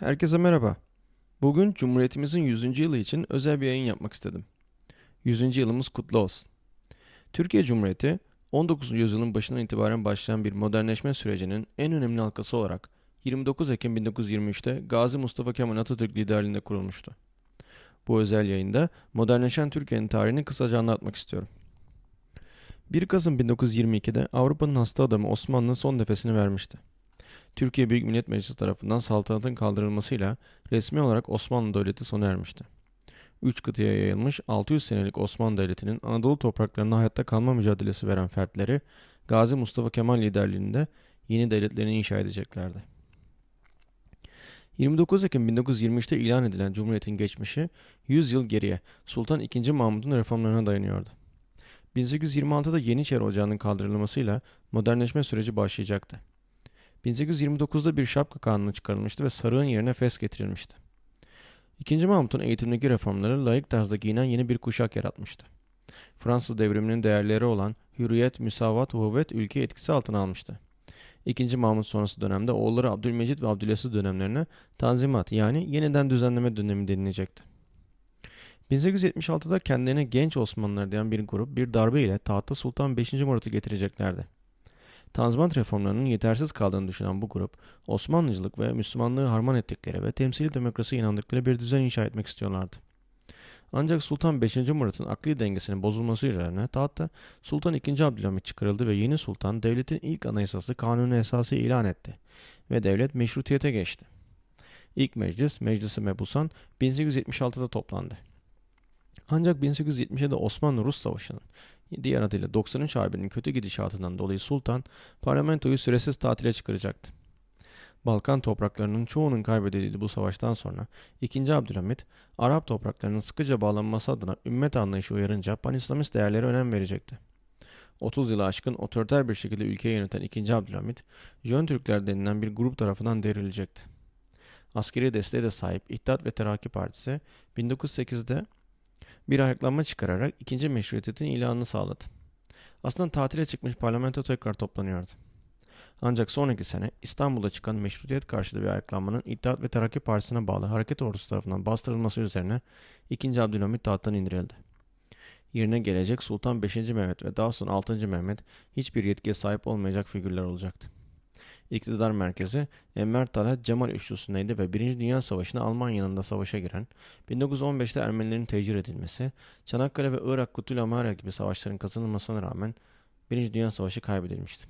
Herkese merhaba. Bugün Cumhuriyetimizin 100. yılı için özel bir yayın yapmak istedim. 100. yılımız kutlu olsun. Türkiye Cumhuriyeti, 19. yüzyılın başından itibaren başlayan bir modernleşme sürecinin en önemli halkası olarak 29 Ekim 1923'te Gazi Mustafa Kemal Atatürk liderliğinde kurulmuştu. Bu özel yayında modernleşen Türkiye'nin tarihini kısaca anlatmak istiyorum. 1 Kasım 1922'de Avrupa'nın hasta adamı Osmanlı son nefesini vermişti. Türkiye Büyük Millet Meclisi tarafından saltanatın kaldırılmasıyla resmi olarak Osmanlı Devleti sona ermişti. Üç kıtaya yayılmış 600 senelik Osmanlı Devleti'nin Anadolu topraklarında hayatta kalma mücadelesi veren fertleri Gazi Mustafa Kemal liderliğinde yeni devletlerini inşa edeceklerdi. 29 Ekim 1923'te ilan edilen Cumhuriyet'in geçmişi 100 yıl geriye Sultan II. Mahmud'un reformlarına dayanıyordu. 1826'da Yeniçeri Ocağı'nın kaldırılmasıyla modernleşme süreci başlayacaktı. 1829'da bir şapka kanunu çıkarılmıştı ve sarığın yerine fes getirilmişti. İkinci Mahmut'un eğitimdeki reformları layık tarzda giyinen yeni bir kuşak yaratmıştı. Fransız devriminin değerleri olan hürriyet, müsavat, uhuvvet ülkeyi etkisi altına almıştı. İkinci Mahmut sonrası dönemde oğulları Abdülmecit ve Abdülaziz dönemlerine Tanzimat yani yeniden düzenleme dönemi denilecekti. 1876'da kendilerine genç Osmanlılar diyen bir grup bir darbe ile tahta Sultan 5. Murat'ı getireceklerdi. Tanzimat reformlarının yetersiz kaldığını düşünen bu grup, Osmanlıcılık ve Müslümanlığı harman ettikleri ve temsili demokrasiye inandıkları bir düzen inşa etmek istiyorlardı. Ancak Sultan 5. Murat'ın akli dengesinin bozulması üzerine tahtta Sultan II. Abdülhamit çıkarıldı ve yeni sultan devletin ilk anayasası kanunu esası ilan etti ve devlet meşrutiyete geçti. İlk meclis, Meclisi Mebusan 1876'da toplandı. Ancak 1870'de Osmanlı-Rus Savaşı'nın diğer adıyla 93 Harbi'nin kötü gidişatından dolayı Sultan parlamentoyu süresiz tatile çıkaracaktı. Balkan topraklarının çoğunun kaybedildiği bu savaştan sonra 2. Abdülhamit, Arap topraklarının sıkıca bağlanması adına ümmet anlayışı uyarınca panislamist değerlere önem verecekti. 30 yılı aşkın otoriter bir şekilde ülkeyi yöneten 2. Abdülhamit, Jön Türkler denilen bir grup tarafından devrilecekti. Askeri desteğe de sahip İttihat ve Terakki Partisi 1908'de bir ayaklanma çıkararak ikinci meşrutiyetin ilanını sağladı. Aslında tatile çıkmış parlamento tekrar toplanıyordu. Ancak sonraki sene İstanbul'da çıkan meşrutiyet karşıtı bir ayaklanmanın İttihat ve Terakki Partisi'ne bağlı hareket ordusu tarafından bastırılması üzerine 2. Abdülhamit tahttan indirildi. Yerine gelecek Sultan 5. Mehmet ve daha sonra 6. Mehmet hiçbir yetkiye sahip olmayacak figürler olacaktı. İktidar merkezi Enver Talat Cemal üçlüsündeydi ve 1. Dünya Savaşı'nda Almanya'nın da savaşa giren, 1915'te Ermenilerin tecir edilmesi, Çanakkale ve Irak Kutul Amara gibi savaşların kazanılmasına rağmen 1. Dünya Savaşı kaybedilmişti.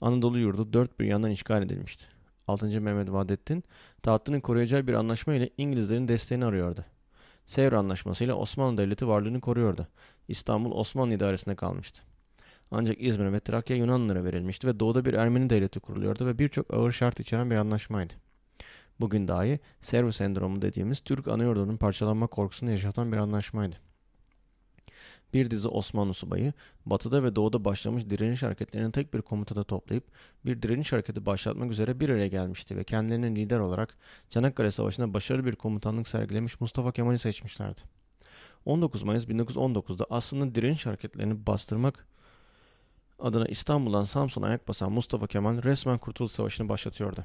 Anadolu yurdu dört bir yandan işgal edilmişti. 6. Mehmet Vahdettin tahtını koruyacağı bir anlaşma ile İngilizlerin desteğini arıyordu. Sevr Anlaşması ile Osmanlı Devleti varlığını koruyordu. İstanbul Osmanlı idaresinde kalmıştı. Ancak İzmir ve Trakya Yunanlılara verilmişti ve doğuda bir Ermeni devleti kuruluyordu ve birçok ağır şart içeren bir anlaşmaydı. Bugün dahi Servo sendromu dediğimiz Türk anayordunun parçalanma korkusunu yaşatan bir anlaşmaydı. Bir dizi Osmanlı subayı batıda ve doğuda başlamış direniş hareketlerini tek bir komutada toplayıp bir direniş hareketi başlatmak üzere bir araya gelmişti ve kendilerinin lider olarak Çanakkale Savaşı'nda başarılı bir komutanlık sergilemiş Mustafa Kemal'i seçmişlerdi. 19 Mayıs 1919'da aslında direniş hareketlerini bastırmak adına İstanbul'dan Samsun'a ayak basan Mustafa Kemal resmen Kurtuluş Savaşı'nı başlatıyordu.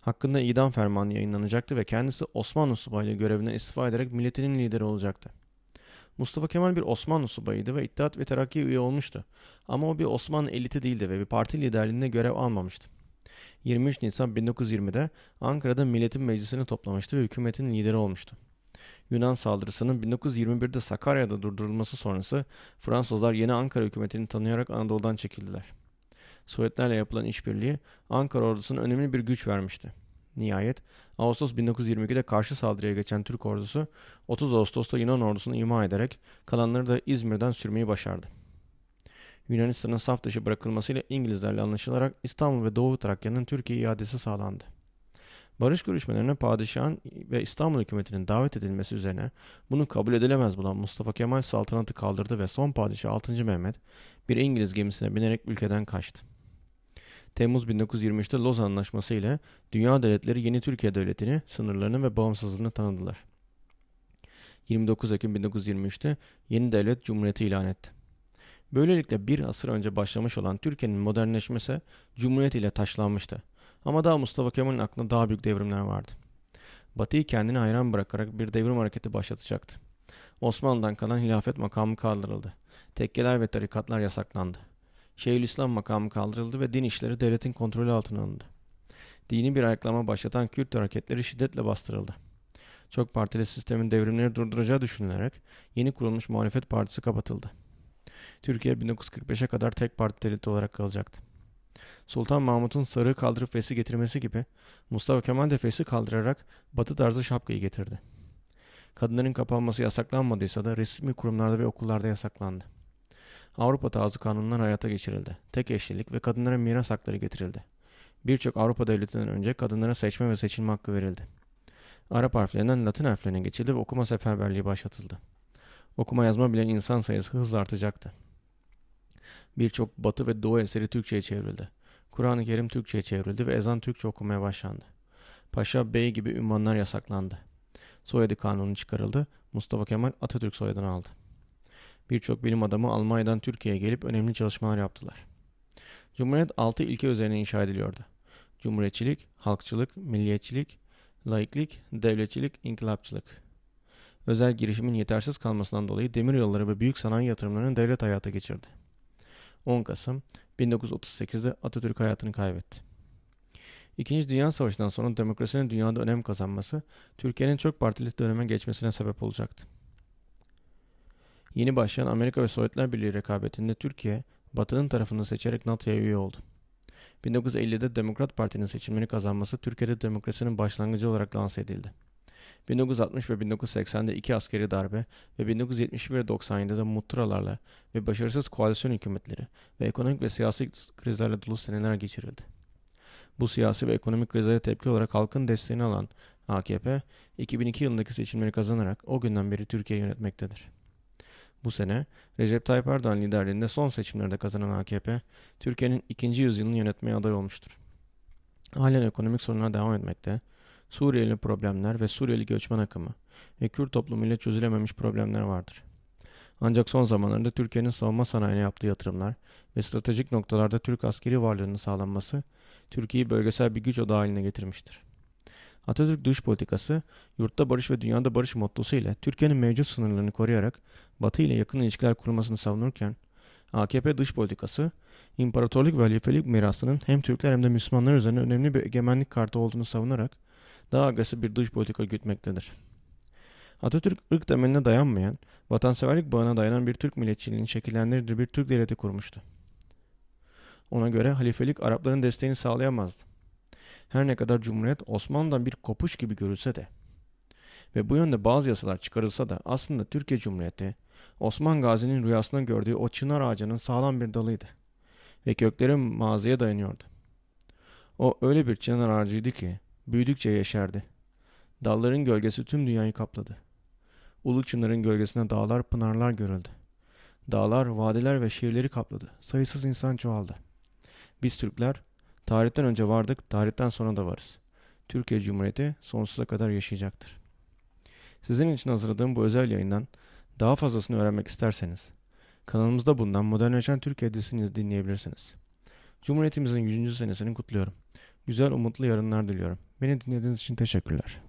Hakkında idam fermanı yayınlanacaktı ve kendisi Osmanlı subaylığı görevinden istifa ederek milletinin lideri olacaktı. Mustafa Kemal bir Osmanlı subayıydı ve İttihat ve Terakki üye olmuştu. Ama o bir Osmanlı eliti değildi ve bir parti liderliğinde görev almamıştı. 23 Nisan 1920'de Ankara'da Milletin Meclisi'ni toplamıştı ve hükümetin lideri olmuştu. Yunan saldırısının 1921'de Sakarya'da durdurulması sonrası Fransızlar yeni Ankara hükümetini tanıyarak Anadolu'dan çekildiler. Sovyetlerle yapılan işbirliği Ankara ordusuna önemli bir güç vermişti. Nihayet Ağustos 1922'de karşı saldırıya geçen Türk ordusu 30 Ağustos'ta Yunan ordusunu imha ederek kalanları da İzmir'den sürmeyi başardı. Yunanistan'ın saf dışı bırakılmasıyla İngilizlerle anlaşılarak İstanbul ve Doğu Trakya'nın Türkiye iadesi sağlandı. Barış görüşmelerine padişahın ve İstanbul hükümetinin davet edilmesi üzerine bunu kabul edilemez bulan Mustafa Kemal saltanatı kaldırdı ve son padişah 6. Mehmet bir İngiliz gemisine binerek ülkeden kaçtı. Temmuz 1923'te Lozan Anlaşması ile dünya devletleri yeni Türkiye Devleti'ni, sınırlarını ve bağımsızlığını tanıdılar. 29 Ekim 1923'te yeni devlet cumhuriyeti ilan etti. Böylelikle bir asır önce başlamış olan Türkiye'nin modernleşmesi Cumhuriyet ile taşlanmıştı. Ama daha Mustafa Kemal'in aklında daha büyük devrimler vardı. Batı'yı kendine hayran bırakarak bir devrim hareketi başlatacaktı. Osmanlı'dan kalan hilafet makamı kaldırıldı. Tekkeler ve tarikatlar yasaklandı. Şeyhülislam makamı kaldırıldı ve din işleri devletin kontrolü altına alındı. Dini bir ayaklama başlatan Kürt hareketleri şiddetle bastırıldı. Çok partili sistemin devrimleri durduracağı düşünülerek yeni kurulmuş muhalefet partisi kapatıldı. Türkiye 1945'e kadar tek parti devleti olarak kalacaktı. Sultan Mahmut'un sarığı kaldırıp fesi getirmesi gibi Mustafa Kemal de fesi kaldırarak batı tarzı şapkayı getirdi. Kadınların kapanması yasaklanmadıysa da resmi kurumlarda ve okullarda yasaklandı. Avrupa tarzı kanunlar hayata geçirildi. Tek eşlilik ve kadınlara miras hakları getirildi. Birçok Avrupa devletinden önce kadınlara seçme ve seçilme hakkı verildi. Arap harflerinden Latin harflerine geçildi ve okuma seferberliği başlatıldı. Okuma yazma bilen insan sayısı hızla artacaktı. Birçok batı ve doğu eseri Türkçe'ye çevrildi. Kur'an-ı Kerim Türkçe'ye çevrildi ve ezan Türkçe okumaya başlandı. Paşa, bey gibi ünvanlar yasaklandı. Soyadı kanunu çıkarıldı. Mustafa Kemal Atatürk soyadını aldı. Birçok bilim adamı Almanya'dan Türkiye'ye gelip önemli çalışmalar yaptılar. Cumhuriyet altı ilke üzerine inşa ediliyordu. Cumhuriyetçilik, halkçılık, milliyetçilik, laiklik, devletçilik, inkılapçılık. Özel girişimin yetersiz kalmasından dolayı demiryolları ve büyük sanayi yatırımlarını devlet hayata geçirdi. 10 Kasım 1938'de Atatürk hayatını kaybetti. İkinci Dünya Savaşı'ndan sonra demokrasinin dünyada önem kazanması, Türkiye'nin çok partili döneme geçmesine sebep olacaktı. Yeni başlayan Amerika ve Sovyetler Birliği rekabetinde Türkiye, Batı'nın tarafını seçerek NATO'ya üye oldu. 1950'de Demokrat Parti'nin seçimleri kazanması Türkiye'de demokrasinin başlangıcı olarak lanse edildi. 1960 ve 1980'de iki askeri darbe ve 1971 ve 97'de muhtıralarla ve başarısız koalisyon hükümetleri ve ekonomik ve siyasi krizlerle dolu seneler geçirildi. Bu siyasi ve ekonomik krizlere tepki olarak halkın desteğini alan AKP, 2002 yılındaki seçimleri kazanarak o günden beri Türkiye yönetmektedir. Bu sene Recep Tayyip Erdoğan liderliğinde son seçimlerde kazanan AKP, Türkiye'nin ikinci yüzyılını yönetmeye aday olmuştur. Halen ekonomik sorunlar devam etmekte, Suriyeli problemler ve Suriyeli göçmen akımı ve Kürt toplumuyla çözülememiş problemler vardır. Ancak son zamanlarda Türkiye'nin savunma sanayine yaptığı yatırımlar ve stratejik noktalarda Türk askeri varlığının sağlanması Türkiye'yi bölgesel bir güç odağı haline getirmiştir. Atatürk dış politikası, yurtta barış ve dünyada barış mottosu ile Türkiye'nin mevcut sınırlarını koruyarak Batı ile yakın ilişkiler kurmasını savunurken, AKP dış politikası, imparatorluk ve halifelik mirasının hem Türkler hem de Müslümanlar üzerine önemli bir egemenlik kartı olduğunu savunarak daha agresif bir dış politika gütmektedir. Atatürk ırk temeline dayanmayan, vatanseverlik bağına dayanan bir Türk milletçiliğini şekillendirdiği bir Türk devleti kurmuştu. Ona göre halifelik Arapların desteğini sağlayamazdı. Her ne kadar Cumhuriyet Osmanlı'dan bir kopuş gibi görülse de ve bu yönde bazı yasalar çıkarılsa da aslında Türkiye Cumhuriyeti Osman Gazi'nin rüyasında gördüğü o çınar ağacının sağlam bir dalıydı ve kökleri maziye dayanıyordu. O öyle bir çınar ağacıydı ki büyüdükçe yeşerdi. Dalların gölgesi tüm dünyayı kapladı. Ulu çınarın gölgesine dağlar pınarlar görüldü. Dağlar, vadiler ve şehirleri kapladı. Sayısız insan çoğaldı. Biz Türkler tarihten önce vardık, tarihten sonra da varız. Türkiye Cumhuriyeti sonsuza kadar yaşayacaktır. Sizin için hazırladığım bu özel yayından daha fazlasını öğrenmek isterseniz kanalımızda bulunan Modernleşen Türkiye dizisini dinleyebilirsiniz. Cumhuriyetimizin 100. senesini kutluyorum. Güzel umutlu yarınlar diliyorum. Beni dinlediğiniz için teşekkürler.